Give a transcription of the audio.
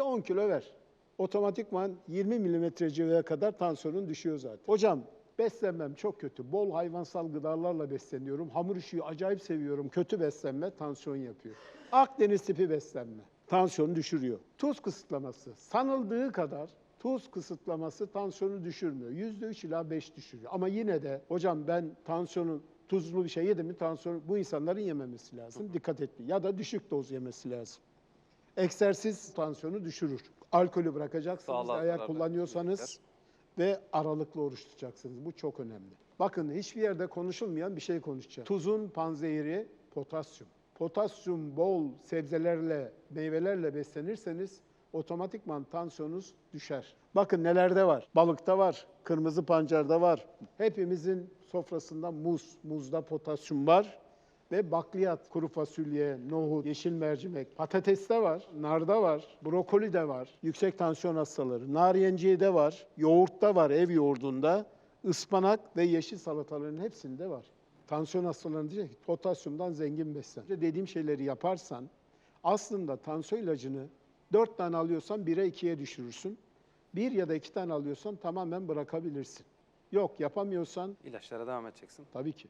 Bir 10 kilo ver. Otomatikman 20 milimetre civaya kadar tansiyonun düşüyor zaten. Hocam beslenmem çok kötü. Bol hayvansal gıdalarla besleniyorum. Hamur işi acayip seviyorum. Kötü beslenme tansiyon yapıyor. Akdeniz tipi beslenme tansiyonu düşürüyor. Tuz kısıtlaması sanıldığı kadar tuz kısıtlaması tansiyonu düşürmüyor. %3 ila 5 düşürüyor. Ama yine de hocam ben tansiyonu tuzlu bir şey yedim mi tansiyon bu insanların yememesi lazım. Dikkat etmeyin. Ya da düşük doz yemesi lazım. Egzersiz tansiyonu düşürür. Alkolü bırakacaksınız Sağlığa eğer zararlı kullanıyorsanız ve aralıklı oruç tutacaksınız. Bu çok önemli. Bakın hiçbir yerde konuşulmayan bir şey konuşacağım. Tuzun panzehiri potasyum. Potasyum bol sebzelerle, meyvelerle beslenirseniz otomatikman tansiyonunuz düşer. Bakın nelerde var? Balıkta var, kırmızı pancarda var. Hepimizin sofrasında muz, muzda potasyum var ve bakliyat, kuru fasulye, nohut, yeşil mercimek, patateste var, narda var, brokoli de var, yüksek tansiyon hastaları, narenciyede var, yoğurtta var, ev yoğurdunda, ıspanak ve yeşil salataların hepsinde var. Tansiyon hastalarının diyecek ki potasyumdan zengin beslen. Dediğim şeyleri yaparsan aslında tansiyon ilacını 4 tane alıyorsan 1'e 2'ye düşürürsün. Bir ya da iki tane alıyorsan tamamen bırakabilirsin. Yok yapamıyorsan İlaçlara devam edeceksin. tabii ki.